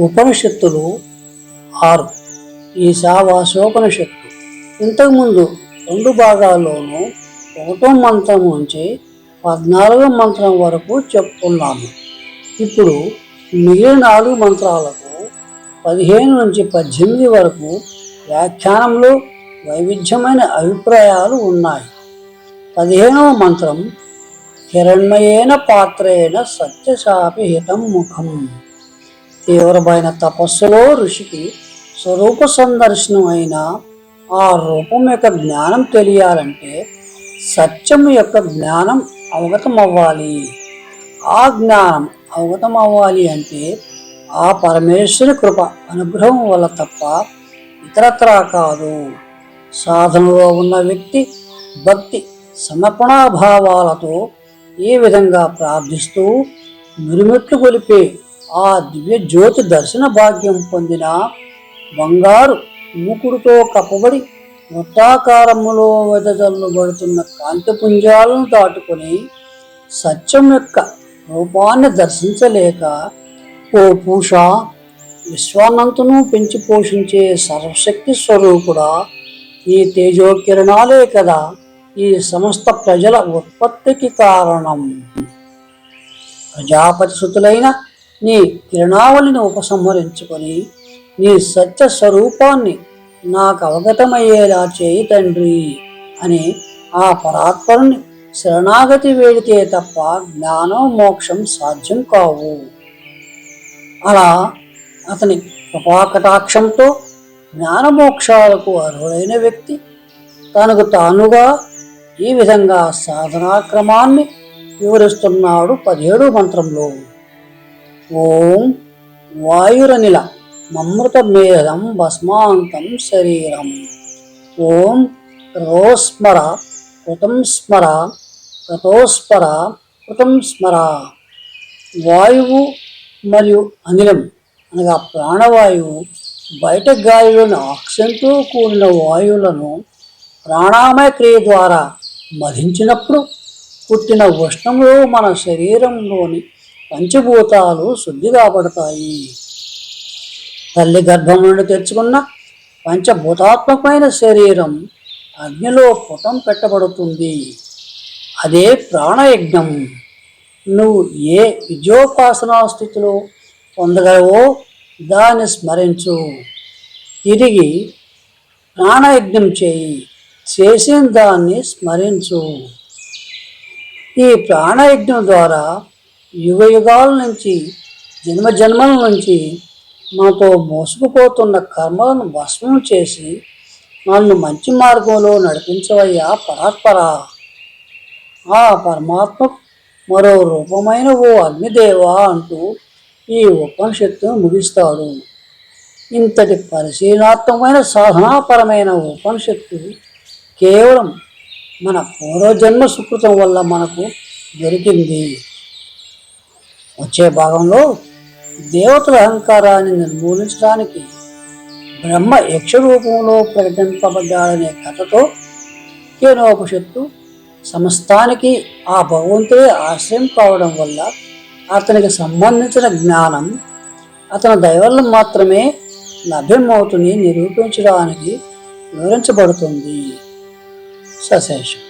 ఉపనిషత్తులు ఆరు. ఈశావాసోపనిషత్తు ఇంతకుముందు రెండు భాగాల్లోనూ ఒకటో మంత్రం నుంచి పద్నాలుగో మంత్రం వరకు చెప్పుకున్నాము ఇప్పుడు మిగిలిన నాలుగు మంత్రాలకు పదిహేను నుంచి పద్దెనిమిది వరకు వ్యాఖ్యానంలో వైవిధ్యమైన అభిప్రాయాలు ఉన్నాయి. పదిహేనవ మంత్రం హిరణ్మయేన పాత్రేణ సత్యశాపిహితం ముఖం. తీవ్రమైన తపస్సులో ఋషికి స్వరూప సందర్శనం అయిన ఆ రూపం యొక్క జ్ఞానం తెలియాలంటే సత్యం యొక్క జ్ఞానం అవగతం అవ్వాలి ఆ జ్ఞానం అవగతం అవ్వాలి అంటే ఆ పరమేశ్వరి కృప అనుగ్రహం వల్ల తప్ప ఇతరత్రా కాదు. సాధనలో ఉన్న వ్యక్తి భక్తి సమర్పణాభావాలతో ఏ విధంగా ప్రార్థిస్తూ మిరుమెట్లు కొలిపే ఆ దివ్య జ్యోతి దర్శన భాగ్యం పొందిన బంగారు మూకుడుతో కప్పబడి వృత్తాకారములో వెదజల్లబడుతున్న కాంతిపుంజాలను దాటుకొని సత్యం యొక్క రూపాన్ని దర్శించలేక ఓ పూష విశ్వానంతను పెంచి పోషించే సర్వశక్తి స్వరూపుడా ఈ తేజోకిరణాలే కదా ఈ సమస్త ప్రజల ఉత్పత్తికి కారణం. ప్రజాపతి సుతులైన నీ కిరణావళిని ఉపసంహరించుకొని నీ సత్య స్వరూపాన్ని నాకు అవగతమయ్యేలా చేయి తండ్రి అని ఆ పరాత్పరుని శరణాగతి వేడితే తప్ప జ్ఞానం మోక్షం సాధ్యం కావు. అలా అతని కృపాకటాక్షంతో జ్ఞానమోక్షాలకు అర్హుడైన వ్యక్తి తనకు తానుగా ఈ విధంగా సాధనా క్రమాన్ని వివరిస్తున్నాడు పదిహేడు మంత్రంలో. ఓం వాయురనిల మమృతమేధం భస్మాంతం శరీరం. ఓం రోస్మర కృతం స్మర కృతోస్మర కృతం స్మర. వాయువు మరియు అనిలం అనగా ప్రాణవాయువు బయట గాలిలోని ఆక్సిజన్తో కూడిన వాయువులను ప్రాణామయ క్రియ ద్వారా మధించినప్పుడు పుట్టిన ఉష్ణంలో మన శరీరంలోని పంచభూతాలు శుద్ధి కాబడతాయి తల్లి గర్భం నుండి తెచ్చుకున్న పంచభూతాత్మకమైన శరీరం అగ్నిలో పుటం పెట్టబడుతుంది. అదే ప్రాణయజ్ఞం. నువ్వు ఏ విజయోపాసనా స్థితిలో పొందగలవో దాన్ని స్మరించు. తిరిగి ప్రాణయజ్ఞం చేయి. చేసిన దాన్ని స్మరించు. ఈ ప్రాణయజ్ఞం ద్వారా యుగ యుగాల నుంచి జన్మ జన్మల నుంచి మాతో మోసుకుపోతున్న కర్మలను భస్మం చేసి నన్ను మంచి మార్గంలో నడిపించవయ్యా పరాత్పర. ఆ పరమాత్మ మరో రూపమైన ఓ అగ్నిదేవా అంటూ ఈ ఉపనిషత్తును ముగిస్తాడు. ఇంతటి పరిశీలనాత్మకమైన సాధనాపరమైన ఉపనిషత్తు కేవలం మన పూర్వజన్మ సుకృతం వల్ల మనకు దొరికింది. వచ్చే భాగంలో దేవతల అహంకారాన్ని నిర్మూలించడానికి బ్రహ్మ యక్ష రూపంలో ప్రకటింపబడ్డాడనే కథతో కేనోపనిషత్తు సమస్తానికి ఆ భగవంతుడే ఆశ్రయం కావడం వల్ల అతనికి సంబంధించిన జ్ఞానం అతని దయవల్ల మాత్రమే లభ్యమవుతుంది నిరూపించడానికి వివరించబడుతుంది. సశేషం.